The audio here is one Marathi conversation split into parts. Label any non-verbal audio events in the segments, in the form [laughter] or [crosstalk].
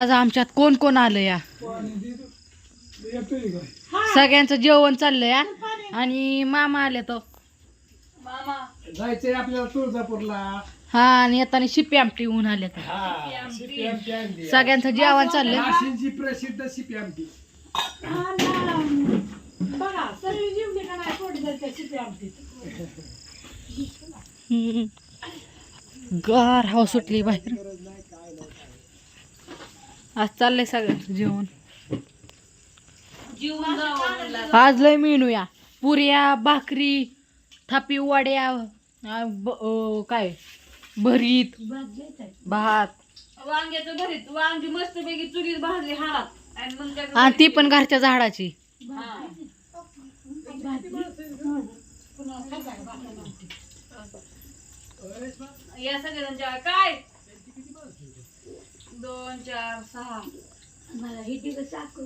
आज आमच्यात कोण कोण आलं या? सगळ्यांचं जेवण चाललंय या आणि मामा आले तो. जायचंय आपल्याला तुळजापूरला. हा आणि येताना शिपी आमटी होऊन आले तर हा शिपी आमटी आणली. सगळ्यांचं जेवण चाललंय. प्रसिद्ध शिपी आमटी. [laughs] गार हवा सुटली बाहेर. आज चाललंय सगळ्यांचं जेवण. आज लय मेनू या. पुऱ्या भाकरी थापी वड्या आ, ब- अ, काय? भरीत भात. वांग्याचं भरीत. वांगी मस्त पैकी चुलीत भाजली हाडात. आणि मग त्याचं आणि ती पण घरच्या झाडाची. हा. या सगळ्यांच्या काय? दोन चार सहा.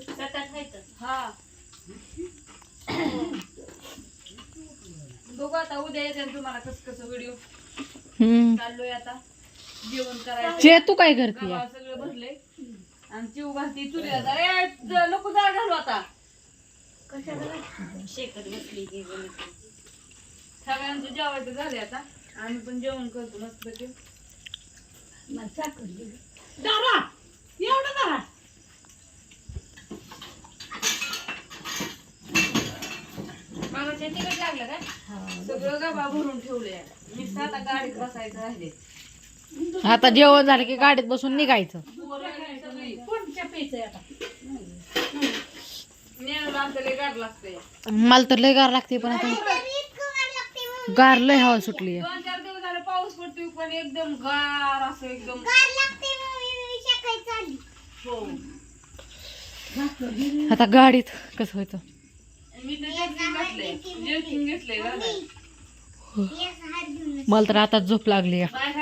सात आठ आहेत. हा. बघू आता उद्या येते ना तुम्हाला कसं कसं व्हिडिओ हम्म. चाललोय आता. जेवण करायचं. तू काय करते. सगळं भरले आणि चिव घालती चुलीला जा. ए, ज- नको जाळ घालू आता. शेकत बसली की सगळ्यांचं जेवायचं झाले आता. आम्ही पण जेवण करतो मस्त पैकी मला तिकट लागलं काय? सगळं गबा भरून ठेवले मी आता गाडीत बसायचं राहिले. आता जेवण झालं की गाडीत बसून निघायचं. गाड लागतंय. मला तर लय गार लागते पण आता गार लय हवा सुटली दोन चार दिवस झाले पाऊस पडतोय पण एकदम गार असं एकदम. आता गाडीत कसं व्हायचं. मला तर आता झोप लागली बाहेर